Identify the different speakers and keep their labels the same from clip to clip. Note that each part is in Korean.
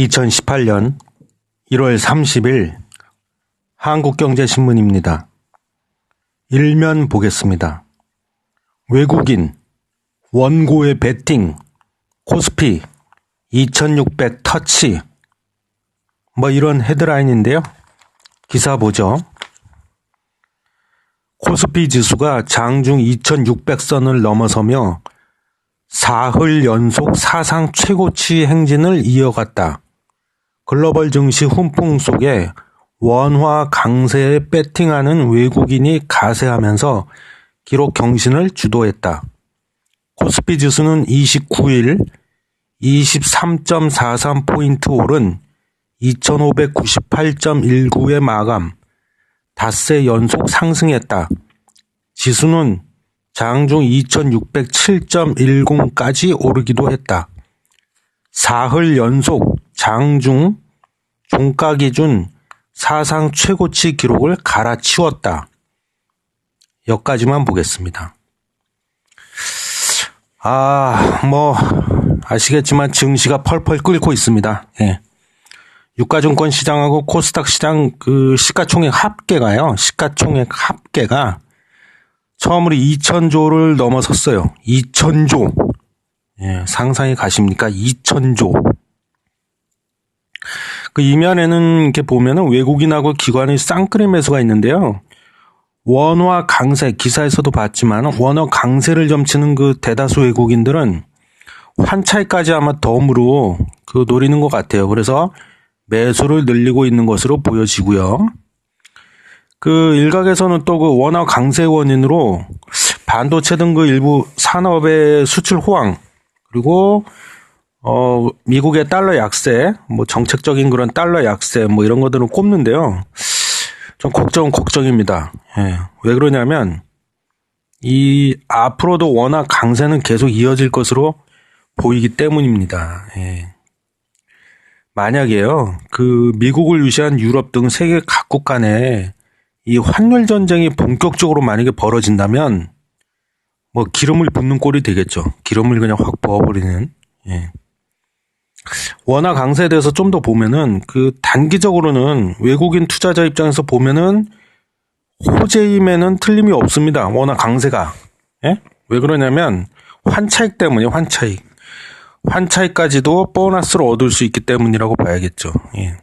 Speaker 1: 2018년 1월 30일 한국경제신문입니다. 일면 보겠습니다. 외국인, 원고의 베팅, 코스피, 2600 터치, 뭐 이런 헤드라인인데요. 기사 보죠. 코스피 지수가 장중 2600선을 넘어서며 사흘 연속 사상 최고치 행진을 이어갔다. 글로벌 증시 훈풍 속에 원화 강세에 배팅하는 외국인이 가세하면서 기록 경신을 주도했다. 코스피 지수는 29일 23.43포인트 오른 2598.19의 마감, 닷새 연속 상승했다. 지수는 장중 2607.10까지 오르기도 했다. 사흘 연속 장중 종가 기준 사상 최고치 기록을 갈아치웠다. 여기까지만 보겠습니다. 아, 뭐, 아시겠지만 증시가 펄펄 끓고 있습니다. 예. 유가증권 시장하고 코스닥 시장 그 시가총액 합계가요. 시가총액 합계가 처음으로 2천조를 넘어섰어요. 2천조. 예, 상상이 가십니까? 2천조. 그 이면에는 이렇게 보면은 외국인하고 기관의 쌍끌이 매수가 있는데요. 원화 강세 기사에서도 봤지만 원화 강세를 점치는 그 대다수 외국인들은 환차익까지 아마 덤으로 그 노리는 것 같아요. 그래서 매수를 늘리고 있는 것으로 보여지고요. 그 일각에서는 또 그 원화 강세 원인으로 반도체 등 그 일부 산업의 수출 호황 그리고 어 미국의 달러 약세 뭐 정책적인 그런 달러 약세 뭐 이런 것들을 꼽는데요. 좀 걱정 걱정입니다. 예. 왜 그러냐면 이 앞으로도 원화 강세는 계속 이어질 것으로 보이기 때문입니다. 예. 만약에요, 그 미국을 위시한 유럽 등 세계 각국 간에 이 환율 전쟁이 본격적으로 만약에 벌어진다면 뭐 기름을 붓는 꼴이 되겠죠. 기름을 그냥 확 부어버리는. 예. 원화 강세에 대해서 좀 더 보면은 그 단기적으로는 외국인 투자자 입장에서 보면은 호재임에는 틀림이 없습니다. 원화 강세가. 예? 왜 그러냐면 환차익 때문에 환차익. 환차익까지도 보너스를 얻을 수 있기 때문이라고 봐야겠죠. 예.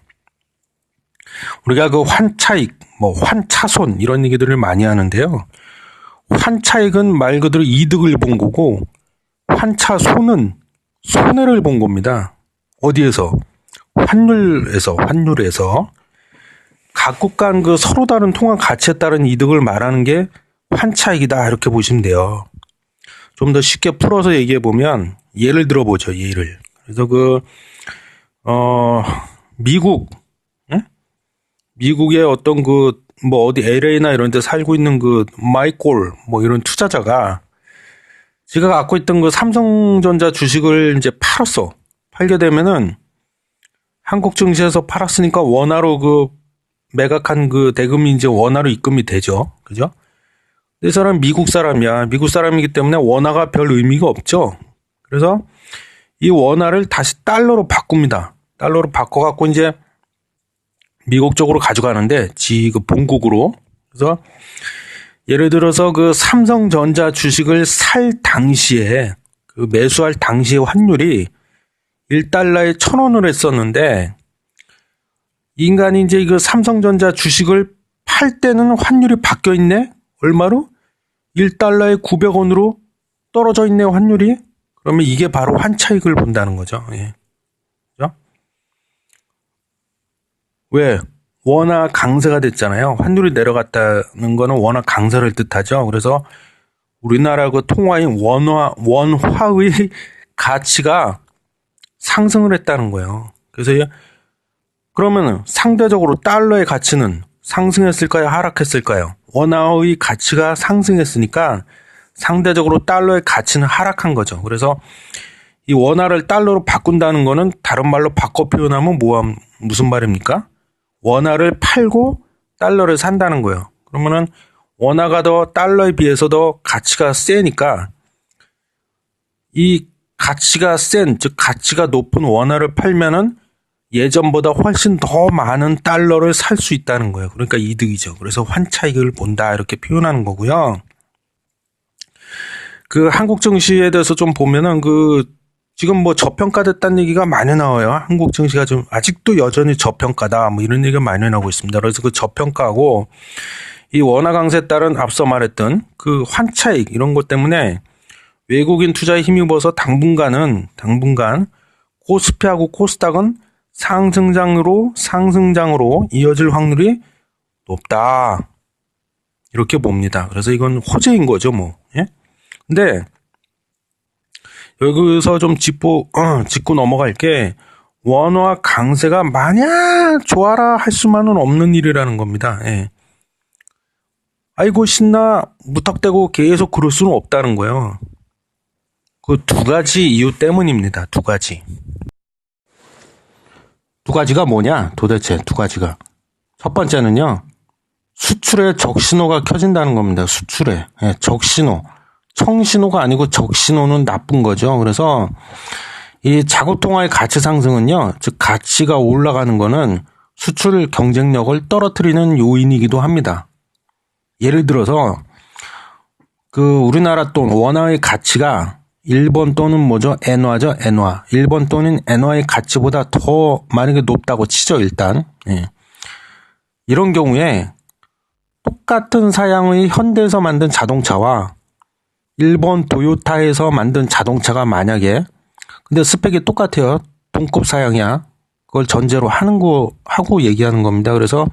Speaker 1: 우리가 그 환차익, 뭐 환차손 이런 얘기들을 많이 하는데요. 환차익은 말 그대로 이득을 본 거고 환차손은 손해를 본 겁니다. 어디에서? 환율에서, 환율에서. 각국 간 그 서로 다른 통화 가치에 따른 이득을 말하는 게 환차익이다. 이렇게 보시면 돼요. 좀 더 쉽게 풀어서 얘기해 보면 예를 들어 보죠. 예를. 그래서 그, 어, 미국, 응? 미국의 어떤 그, 뭐 어디 LA나 이런 데 살고 있는 그 마이콜 뭐 이런 투자자가 제가 갖고 있던 그 삼성전자 주식을 이제 팔았어. 팔게 되면은 한국 증시에서 팔았으니까 원화로 그 매각한 그 대금이 이제 원화로 입금이 되죠. 그죠? 이 사람 미국 사람이야. 미국 사람이기 때문에 원화가 별 의미가 없죠. 그래서 이 원화를 다시 달러로 바꿉니다. 달러로 바꿔갖고 이제 미국 쪽으로 가져가는데 지 그 본국으로 그래서 예를 들어서 그 삼성전자 주식을 살 당시에 그 매수할 당시의 환율이 1달러에 천 원을 했었는데 인간이 이제 그 삼성전자 주식을 팔 때는 환율이 바뀌어 있네? 얼마로? 1달러에 900원으로 떨어져 있네, 환율이? 그러면 이게 바로 환차익을 본다는 거죠. 예. 왜? 원화 강세가 됐잖아요. 환율이 내려갔다는 거는 원화 강세를 뜻하죠. 그래서 우리나라 그 통화인 원화, 원화의 가치가 상승을 했다는 거예요. 그래서 그러면은 상대적으로 달러의 가치는 상승했을까요? 하락했을까요? 원화의 가치가 상승했으니까 상대적으로 달러의 가치는 하락한 거죠. 그래서 이 원화를 달러로 바꾼다는 거는 다른 말로 바꿔 표현하면 뭐 무슨 말입니까? 원화를 팔고 달러를 산다는 거예요. 그러면은 원화가 더 달러에 비해서 더 가치가 세니까 이 가치가 센, 즉 가치가 높은 원화를 팔면은 예전보다 훨씬 더 많은 달러를 살 수 있다는 거예요. 그러니까 이득이죠. 그래서 환차익을 본다 이렇게 표현하는 거고요. 그 한국 증시에 대해서 좀 보면은 그 지금 뭐 저평가됐다는 얘기가 많이 나와요. 한국 증시가 좀 아직도 여전히 저평가다 뭐 이런 얘기가 많이 나오고 있습니다. 그래서 그 저평가하고 이 원화 강세에 따른 앞서 말했던 그 환차익 이런 것 때문에 외국인 투자에 힘입어서 당분간은 당분간 코스피하고 코스닥은 상승장으로 상승장으로 이어질 확률이 높다. 이렇게 봅니다. 그래서 이건 호재인 거죠, 뭐. 예? 근데 여기서 좀 짚고 어, 짚고 넘어갈 게 원화 강세가 마냥 좋아라 할 수만은 없는 일이라는 겁니다. 예. 아이고 신나 무턱대고 계속 그럴 수는 없다는 거예요. 그 두 가지 이유 때문입니다. 두 가지. 두 가지가 뭐냐? 도대체 두 가지가. 첫 번째는요. 수출에 적신호가 켜진다는 겁니다. 수출에. 예, 적신호. 청신호가 아니고 적신호는 나쁜 거죠. 그래서 이 자구통화의 가치 상승은요. 즉 가치가 올라가는 거는 수출 경쟁력을 떨어뜨리는 요인이기도 합니다. 예를 들어서 그 우리나라 돈 원화의 가치가 일본 돈은 뭐죠? 엔화죠, 엔화. 일본 돈인 엔화의 가치보다 더 만약에 높다고 치죠, 일단. 예. 이런 경우에 똑같은 사양의 현대에서 만든 자동차와 일본 도요타에서 만든 자동차가 만약에 근데 스펙이 똑같아요. 동급 사양이야. 그걸 전제로 하는 거 하고 얘기하는 겁니다. 그래서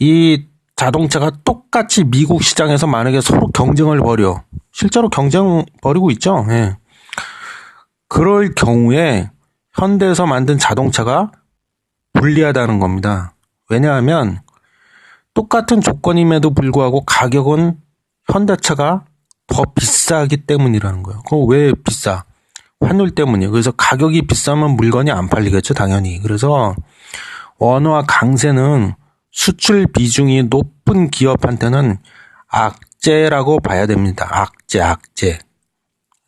Speaker 1: 이 자동차가 똑같이 미국 시장에서 만약에 서로 경쟁을 벌여 실제로 경쟁 벌이고 있죠. 예. 그럴 경우에 현대에서 만든 자동차가 불리하다는 겁니다. 왜냐하면 똑같은 조건임에도 불구하고 가격은 현대차가 더 비싸기 때문이라는 거예요. 그럼 왜 비싸? 환율 때문이에요. 그래서 가격이 비싸면 물건이 안 팔리겠죠, 당연히. 그래서 원화 강세는 수출 비중이 높은 기업한테는 악재라고 봐야 됩니다. 악재, 악재.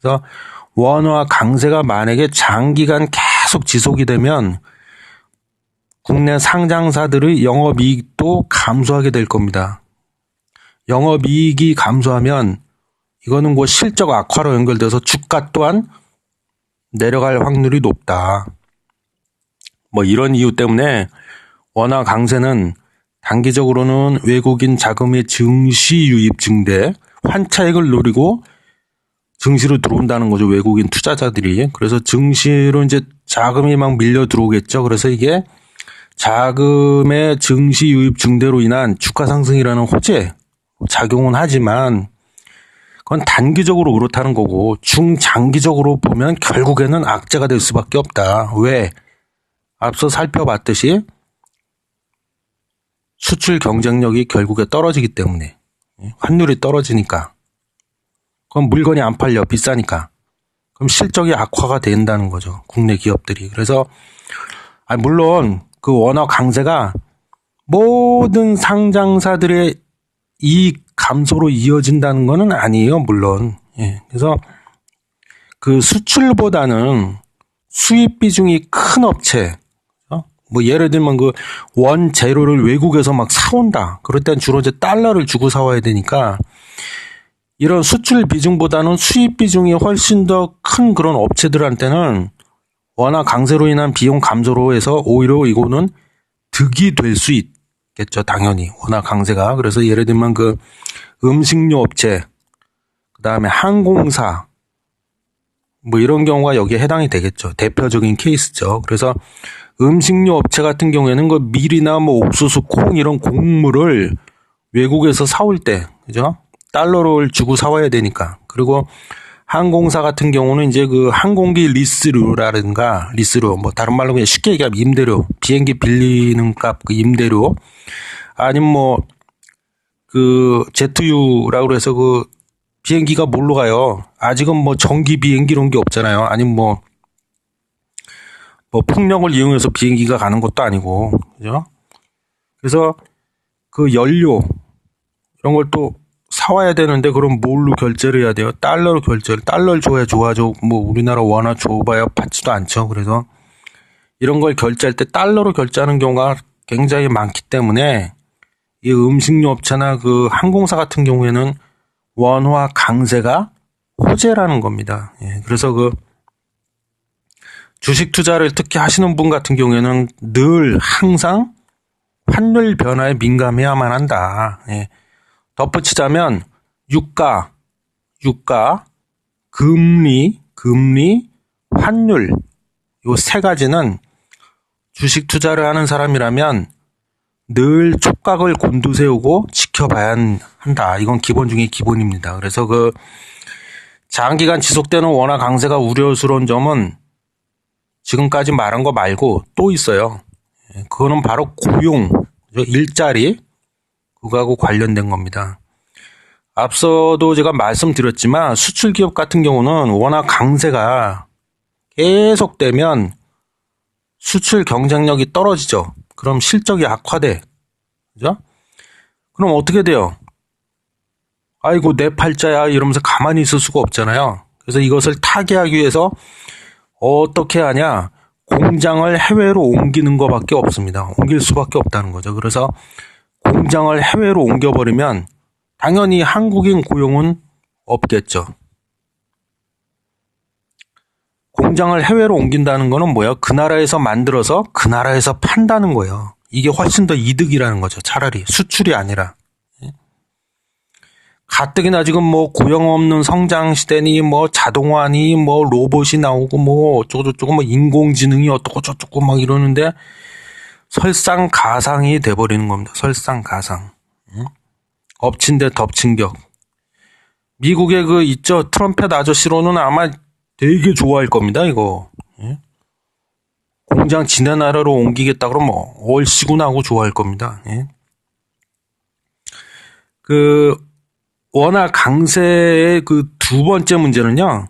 Speaker 1: 그래서 원화 강세가 만약에 장기간 계속 지속이 되면 국내 상장사들의 영업이익도 감소하게 될 겁니다. 영업이익이 감소하면 이거는 뭐 실적 악화로 연결돼서 주가 또한 내려갈 확률이 높다. 뭐 이런 이유 때문에 원화 강세는 단기적으로는 외국인 자금의 증시 유입 증대, 환차익을 노리고 증시로 들어온다는 거죠. 외국인 투자자들이. 그래서 증시로 이제 자금이 막 밀려 들어오겠죠. 그래서 이게 자금의 증시 유입 증대로 인한 주가 상승이라는 호재 작용은 하지만 그건 단기적으로 그렇다는 거고 중장기적으로 보면 결국에는 악재가 될 수밖에 없다. 왜? 앞서 살펴봤듯이 수출 경쟁력이 결국에 떨어지기 때문에 환율이 떨어지니까 그럼 물건이 안 팔려 비싸니까 그럼 실적이 악화가 된다는 거죠 국내 기업들이 그래서 아 물론 그 원화 강세가 모든 상장사들의 이익 감소로 이어진다는 것은 아니에요, 물론. 예. 그래서 그 수출보다는 수입 비중이 큰 업체, 어? 뭐 예를 들면 그 원 재료를 외국에서 막 사온다. 그럴 땐 주로 이제 달러를 주고 사와야 되니까 이런 수출 비중보다는 수입 비중이 훨씬 더 큰 그런 업체들한테는 워낙 강세로 인한 비용 감소로 해서 오히려 이거는 득이 될 수 있겠죠, 당연히. 워낙 강세가. 그래서 예를 들면 그 음식료 업체, 그 다음에 항공사, 뭐 이런 경우가 여기에 해당이 되겠죠. 대표적인 케이스죠. 그래서 음식료 업체 같은 경우에는 그 밀이나 뭐 옥수수, 콩 이런 곡물을 외국에서 사올 때, 그죠? 달러를 주고 사와야 되니까. 그리고 항공사 같은 경우는 이제 그 항공기 리스료라든가 리스료, 뭐 다른 말로 그냥 쉽게 얘기하면 임대료, 비행기 빌리는 값 그 임대료, 아니면 뭐 그 제트유라고 해서 그 비행기가 뭘로 가요? 아직은 뭐 전기 비행기 이런 게 없잖아요. 아니면 뭐, 뭐 풍력을 이용해서 비행기가 가는 것도 아니고, 그죠? 그래서 그 연료, 이런 걸 또 사와야 되는데, 그럼 뭘로 결제를 해야 돼요? 달러로 결제를, 달러를 줘야 좋아져. 뭐 우리나라 원화 줘봐야 받지도 않죠. 그래서 이런 걸 결제할 때 달러로 결제하는 경우가 굉장히 많기 때문에 이 음식료 업체나 그 항공사 같은 경우에는 원화 강세가 호재라는 겁니다. 예, 그래서 그 주식 투자를 특히 하시는 분 같은 경우에는 늘 항상 환율 변화에 민감해야만 한다. 예. 덧붙이자면 유가, 유가, 금리, 금리, 환율 요 세 가지는 주식 투자를 하는 사람이라면 늘 촉각을 곤두세우고 지켜봐야 한다. 이건 기본 중에 기본입니다. 그래서 그 장기간 지속되는 원화 강세가 우려스러운 점은 지금까지 말한 거 말고 또 있어요. 예, 그거는 바로 고용, 일자리, 그거하고 관련된 겁니다. 앞서도 제가 말씀드렸지만 수출 기업 같은 경우는 워낙 강세가 계속되면 수출 경쟁력이 떨어지죠. 그럼 실적이 악화돼. 그죠? 그럼 어떻게 돼요? 아이고, 내 팔자야. 이러면서 가만히 있을 수가 없잖아요. 그래서 이것을 타개하기 위해서 어떻게 하냐? 공장을 해외로 옮기는 것밖에 없습니다. 옮길 수밖에 없다는 거죠. 그래서 공장을 해외로 옮겨버리면 당연히 한국인 고용은 없겠죠. 공장을 해외로 옮긴다는 거는 뭐야? 그 나라에서 만들어서 그 나라에서 판다는 거예요. 이게 훨씬 더 이득이라는 거죠. 차라리 수출이 아니라. 가뜩이나 지금 뭐 고용 없는 성장 시대니 뭐 자동화니 뭐 로봇이 나오고 뭐 어쩌고저쩌고 뭐 인공지능이 어떻고 저쩌고 막 이러는데 설상가상이 돼버리는 겁니다. 설상가상. 응? 엎친 데 덮친 격. 미국의 그 있죠 트럼펫 아저씨로는 아마 되게 좋아할 겁니다. 이거. 예? 공장 지네 나라로 옮기겠다 그러면 얼씨구나 하고 좋아할 겁니다. 예? 그 워낙 강세의 그 두 번째 문제는요.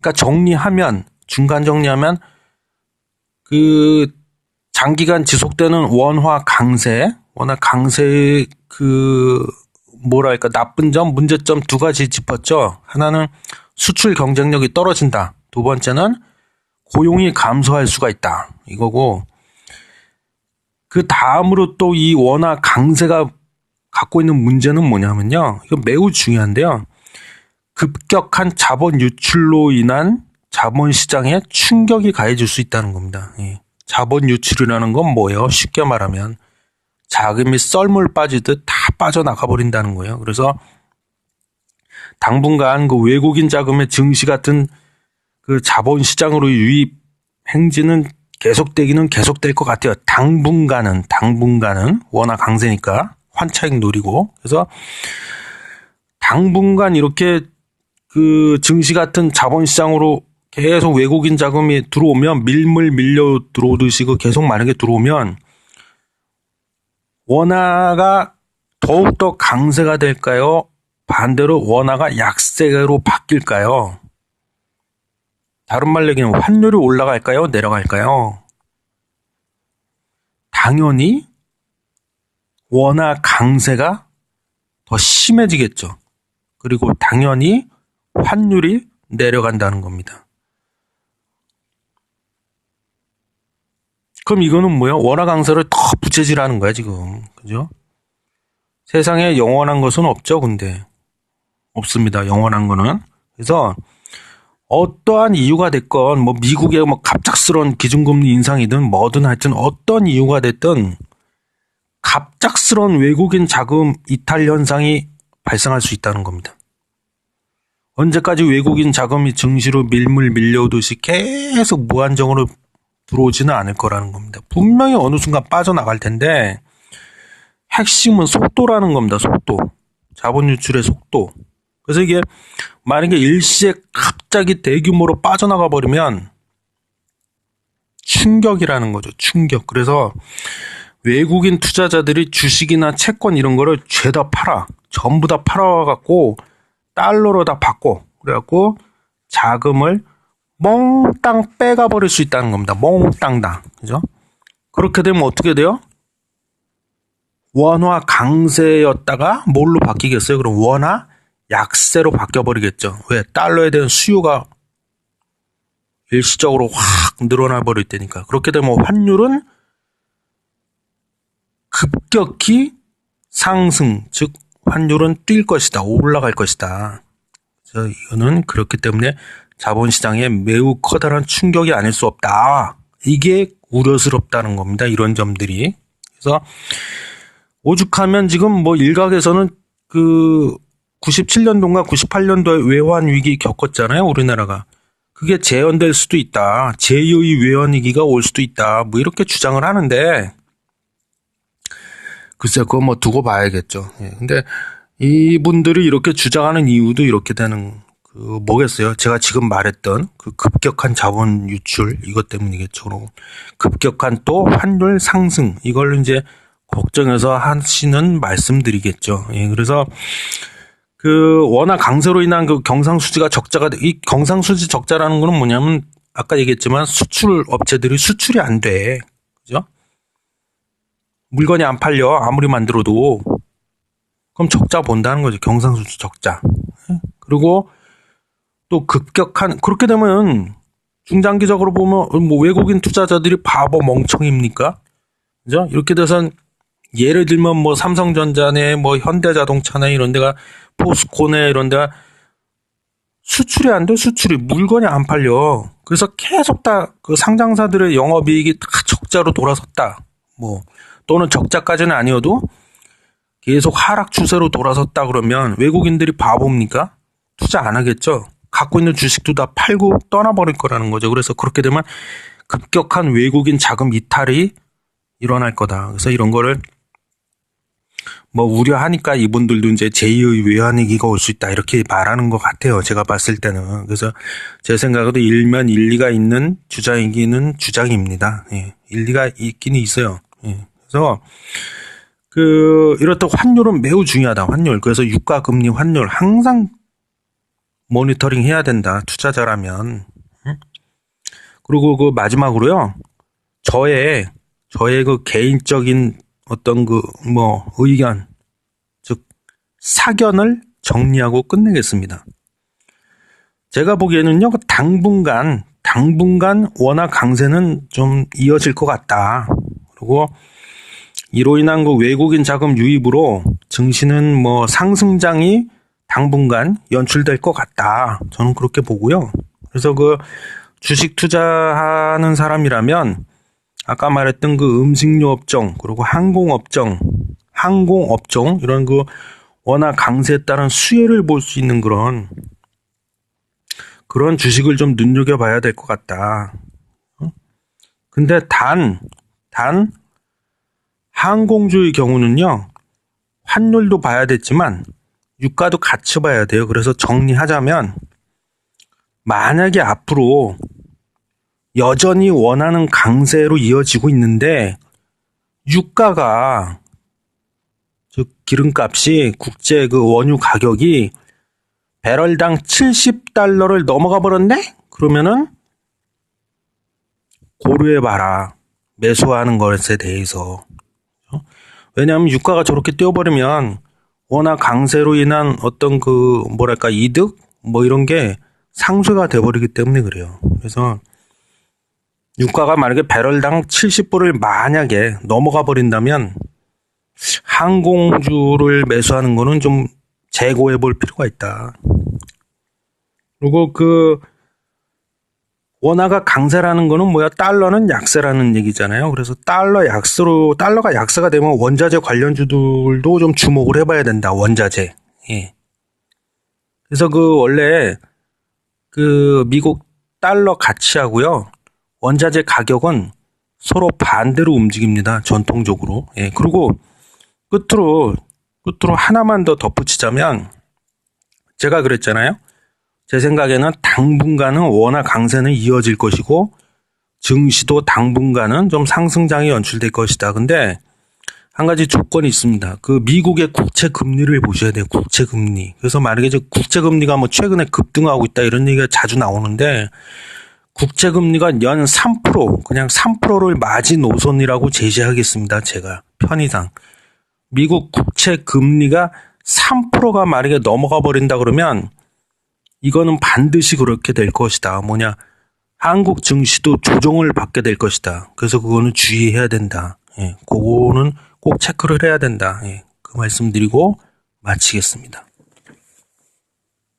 Speaker 1: 그러니까 정리하면 중간 정리하면 그 장기간 지속되는 원화 강세, 워낙 강세의 그 뭐랄까 나쁜 점, 문제점 두 가지 짚었죠. 하나는 수출 경쟁력이 떨어진다. 두 번째는 고용이 감소할 수가 있다. 이거고 그 다음으로 또 이 원화 강세가 갖고 있는 문제는 뭐냐면요. 이거 매우 중요한데요. 급격한 자본 유출로 인한 자본 시장에 충격이 가해질 수 있다는 겁니다. 예. 자본 유출이라는 건 뭐예요? 쉽게 말하면 자금이 썰물 빠지듯 다 빠져나가 버린다는 거예요. 그래서 당분간 그 외국인 자금의 증시 같은 그 자본 시장으로 유입 행진은 계속되기는 계속될 것 같아요. 당분간은 당분간은 워낙 강세니까 환차익 노리고 그래서 당분간 이렇게 그 증시 같은 자본시장으로 계속 외국인 자금이 들어오면 밀물 밀려 들어오듯이 그 계속 만약에 들어오면 원화가 더욱더 강세가 될까요? 반대로 원화가 약세로 바뀔까요? 다른 말로 얘기하면 환율이 올라갈까요? 내려갈까요? 당연히 원화 강세가 더 심해지겠죠. 그리고 당연히 환율이 내려간다는 겁니다. 그럼 이거는 뭐야? 원화 강세를 더 부채질하는 거야, 지금. 그죠? 세상에 영원한 것은 없죠, 근데. 없습니다, 영원한 거는. 그래서 어떠한 이유가 됐건, 뭐 미국의 뭐 갑작스러운 기준금리 인상이든 뭐든 하여튼 어떤 이유가 됐든 갑작스러운 외국인 자금 이탈 현상이 발생할 수 있다는 겁니다. 언제까지 외국인 자금이 증시로 밀물 밀려오듯이 계속 무한정으로 들어오지는 않을 거라는 겁니다. 분명히 어느 순간 빠져나갈 텐데 핵심은 속도라는 겁니다. 속도. 자본 유출의 속도. 그래서 이게 만약에 일시에 갑자기 대규모로 빠져나가 버리면 충격이라는 거죠. 충격. 그래서 외국인 투자자들이 주식이나 채권 이런 거를 죄다 팔아. 전부 다 팔아갖고 달러로 다 바꿔. 그래갖고 자금을 몽땅 빼가 버릴 수 있다는 겁니다. 몽땅다. 그죠? 그렇게 되면 어떻게 돼요? 원화 강세였다가 뭘로 바뀌겠어요? 그럼 원화 약세로 바뀌어버리겠죠. 왜? 달러에 대한 수요가 일시적으로 확 늘어나 버릴 테니까. 그렇게 되면 환율은 급격히 상승, 즉 환율은 뛸 것이다, 올라갈 것이다. 그래서 이거는 그렇기 때문에 자본시장에 매우 커다란 충격이 아닐 수 없다. 이게 우려스럽다는 겁니다. 이런 점들이. 그래서 오죽하면 지금 뭐 일각에서는 그 97년도인가 98년도에 외환 위기 겪었잖아요. 우리나라가. 그게 재현될 수도 있다. 제2의 외환 위기가 올 수도 있다. 뭐 이렇게 주장을 하는데 글쎄 그거 뭐 두고 봐야겠죠. 예. 근데 이분들이 이렇게 주장하는 이유도 이렇게 되는 그 뭐겠어요? 제가 지금 말했던 그 급격한 자본 유출 이것 때문이겠죠. 급격한 또 환율 상승 이걸 이제 걱정해서 하시는 말씀드리겠죠. 예, 그래서 그 워낙 강세로 인한 그 경상수지가 적자가 이 경상수지 적자라는 거는 뭐냐면 아까 얘기했지만 수출 업체들이 수출이 안 돼. 그죠? 물건이 안 팔려 아무리 만들어도 그럼 적자 본다는 거죠. 경상수지 적자. 예? 그리고 또 급격한 그렇게 되면 중장기적으로 보면 뭐 외국인 투자자들이 바보 멍청입니까? 그죠? 이렇게 돼선 예를 들면 뭐 삼성전자네 뭐 현대자동차네 이런 데가 포스코네 이런 데가 수출이 안 돼, 수출이. 물건이 안 팔려. 그래서 계속 다 그 상장사들의 영업이익이 다 적자로 돌아섰다. 뭐, 또는 적자까지는 아니어도 계속 하락 추세로 돌아섰다 그러면 외국인들이 바보입니까? 투자 안 하겠죠? 갖고 있는 주식도 다 팔고 떠나버릴 거라는 거죠. 그래서 그렇게 되면 급격한 외국인 자금 이탈이 일어날 거다. 그래서 이런 거를 뭐 우려하니까 이분들도 이제 제2의 외환위기가 올 수 있다 이렇게 말하는 것 같아요. 제가 봤을 때는 그래서 제 생각에도 일면 일리가 있는 주장이기는 주장입니다. 예, 일리가 있기는 있어요. 예, 그래서 그 이렇다 환율은 매우 중요하다. 환율 그래서 유가 금리 환율 항상 모니터링 해야 된다. 투자자라면 그리고 그 마지막으로요. 저의 저의 그 개인적인 어떤 그 뭐 의견 즉 사견을 정리하고 끝내겠습니다. 제가 보기에는요 그 당분간 당분간 원화 강세는 좀 이어질 것 같다. 그리고 이로 인한 그 외국인 자금 유입으로 증시는 뭐 상승장이 당분간 연출될 것 같다. 저는 그렇게 보고요. 그래서 그 주식 투자하는 사람이라면 아까 말했던 그 음식료 업종 그리고 항공 업종, 항공 업종 이런 그 워낙 강세에 따른 수혜를 볼 수 있는 그런 그런 주식을 좀 눈여겨봐야 될 것 같다. 어? 근데 단, 단, 항공주의 경우는요, 환율도 봐야 됐지만, 유가도 같이 봐야 돼요. 그래서 정리하자면, 만약에 앞으로 여전히 원하는 강세로 이어지고 있는데 유가가 즉 기름값이 국제 그 원유 가격이 배럴당 70달러를 넘어가 버렸네? 그러면은 고려해 봐라. 매수하는 것에 대해서. 왜냐하면 유가가 저렇게 뛰어버리면 워낙 강세로 인한 어떤 그 뭐랄까 이득 뭐 이런 게 상쇄가 돼버리기 때문에 그래요. 그래서 유가가 만약에 배럴당 70불을 만약에 넘어가 버린다면 항공주를 매수하는 거는 좀 재고해 볼 필요가 있다. 그리고 그 원화가 강세라는 거는 뭐야? 달러는 약세라는 얘기잖아요. 그래서 달러 약세로 달러가 약세가 되면 원자재 관련주들도 좀 주목을 해봐야 된다. 원자재. 예. 그래서 그 원래 그 미국 달러 가치하고요. 원자재 가격은 서로 반대로 움직입니다. 전통적으로. 예. 그리고 끝으로, 끝으로 하나만 더 덧붙이자면, 제가 그랬잖아요. 제 생각에는 당분간은 워낙 강세는 이어질 것이고, 증시도 당분간은 좀 상승장이 연출될 것이다. 근데, 한 가지 조건이 있습니다. 그 미국의 국채 금리를 보셔야 돼요. 국채 금리. 그래서 만약에 국채 금리가 뭐 최근에 급등하고 있다 이런 얘기가 자주 나오는데 국채 금리가 연 3% 그냥 3%를 마지 노선이라고 제시하겠습니다. 제가 편의상 미국 국채 금리가 3%가 만약에 넘어가 버린다 그러면 이거는 반드시 그렇게 될 것이다. 뭐냐 한국 증시도 조정을 받게 될 것이다. 그래서 그거는 주의해야 된다. 예, 그거는 꼭 체크를 해야 된다. 예, 그 말씀드리고 마치겠습니다.